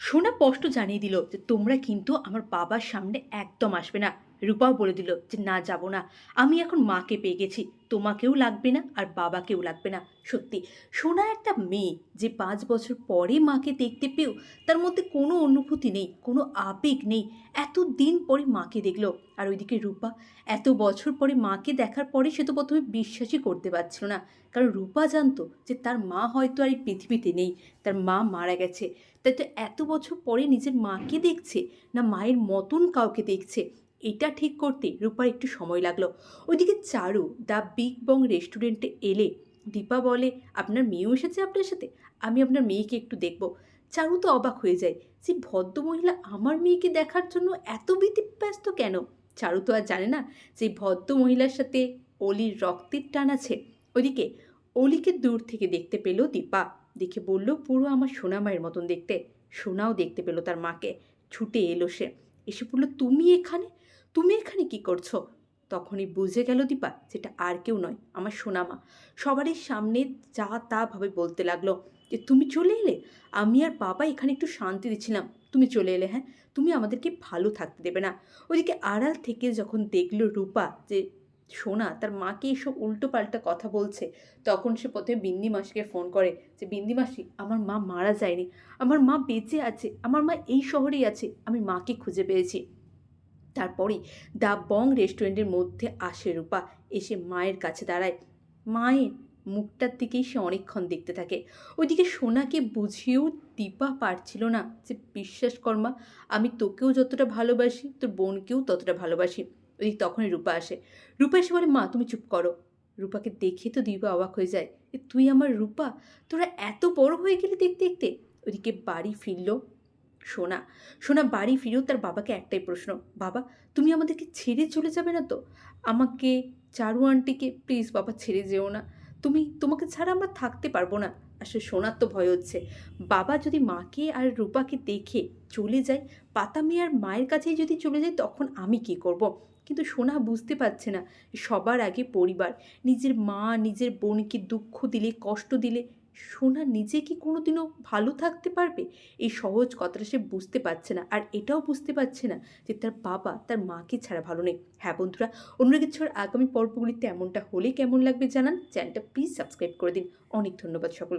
সোনা স্পষ্ট জানিয়ে দিল যে তোমরা কিন্তু আমার বাবার সামনে একদম আসবে না। রূপাও বলে দিল যে, না, যাব না। আমি এখন মাকে পেয়ে গেছি। তোমাকেও লাগবে না আর বাবাকেও লাগবে না। সত্যি, সোনা একটা মেয়ে যে পাঁচ বছর পরে মাকে দেখতে পেয়েও তার মধ্যে কোনো অনুভূতি নেই, কোনো আবেগ নেই। এত দিন পরে মাকে দেখল। আর ওইদিকে রূপা, এত বছর পরে মাকে দেখার পরে সে তো প্রথমে বিশ্বাসই করতে পারছিল না। কারণ রূপা জানতো যে, তার মা হয়তো আর এই পৃথিবীতে নেই। তার মা মারা গেছে। তাই তো এত বছর পরে নিজের মাকে দেখছে না, মায়ের মতন কাউকে দেখছে। এটা ঠিক করতে রূপার একটু সময় লাগল। ওইদিকে চারু দ্য বিগ বং রেস্টুরেন্টে এলে দীপা বলে, আপনার মেয়েও এসেছে আপনার সাথে? আমি আপনার মেয়েকে একটু দেখব। চারু তো অবাক হয়ে যায় যে ভদ্রমহিলা আমার মেয়েকে দেখার জন্য এত ব্যস্ত কেন? চারু তো আর জানে না যে এই ভদ্র মহিলার সাথে অলির রক্তের টান আছে। ওইদিকে অলিকে দূর থেকে দেখতে পেল দীপা। দেখে বলল, পুরো আমার সোনা মায়ের মতন দেখতে। সোনাও দেখতে পেল তার মাকে। ছুটে এলো সে। এসে বলল, তুমি এখানে? তুমি এখানে কি করছ? তখনই বুঝে গেল দীপা যেটা আর কেউ নয়, আমার সোনামা। সবারই সামনে যা তা ভাবে বলতে লাগল যে, তুমি চলে এলে? আমি আর বাবা এখানে একটু শান্তি দিচ্ছিলাম। তুমি চলে এলে হ্যাঁ? তুমি আমাদেরকে ভালো থাকতে দেবে না। ওদিকে আড়াল থেকে যখন দেখল রূপা যে সোনা তার মাকে এসব উল্টো পাল্টা কথা বলছে। তখন সে প্রথমে বিন্দি মাসিকে ফোন করে যে, বিন্দি মাসি, আমার মা মারা যায়নি। আমার মা বেঁচে আছে। আমার মা এই শহরেই আছে। আমি মাকে খুঁজে পেয়েছি। তারপরে দা বং রেস্টুরেন্টের মধ্যে আসে রূপা। এসে মায়ের কাছে দাঁড়ায়। মায়ের মুখটার দিকেই সে অনেকক্ষণ দেখতে থাকে। ওইদিকে সোনাকে বুঝিয়েও দীপা পারছিল না যে বিশ্বাসকর্মা আমি তোকেও যতটা ভালোবাসি, তোর বোনকেও ততটা ভালোবাসি। ওই তখনই রূপা আসে। রূপা এসে বলে, মা, তুমি চুপ করো। রূপাকে দেখে তো দীপা অবাক হয়ে যায়। এ, তুই আমার রূপা? তোরা এত বড় হয়ে গেলি দেখতে দেখতে? ওইদিকে বাড়ি ফিরল সোনা। সোনা বাড়ি ফিরেও তার বাবাকে একটাই প্রশ্ন, বাবা, তুমি আমাদেরকে ছেড়ে চলে যাবে না তো? আমাকে, চারু আন্টিকে প্লিজ বাবা ছেড়ে যেও না। তুমি, তোমাকে ছাড়া আমরা থাকতে পারব না। আসলে সোনার তো ভয় হচ্ছে। বাবা যদি মাকে আর রূপাকে দেখে চলে যায়, পাতা মেয়ে আর মায়ের কাছেই যদি চলে যায়, তখন আমি কি করব। কিন্তু সোনা বুঝতে পারছে না সবার আগে পরিবার, নিজের মা, নিজের বোনকে দুঃখ দিলে, কষ্ট দিলে সোনা নিজে কি কোনোদিনও ভালো থাকতে পারবে? এই সহজ কথাটা সে বুঝতে পারছে না আর এটাও বুঝতে পারছে না যে তার বাবা তার মাকে ছাড়া ভালো নেই। হ্যাঁ বন্ধুরা, অন্য কিছুর আগামী পর্বগুলিতে এমনটা হলে কেমন লাগবে জানান? চ্যানেলটা প্লিজ সাবস্ক্রাইব করে দিন। অনেক ধন্যবাদ সকলকে।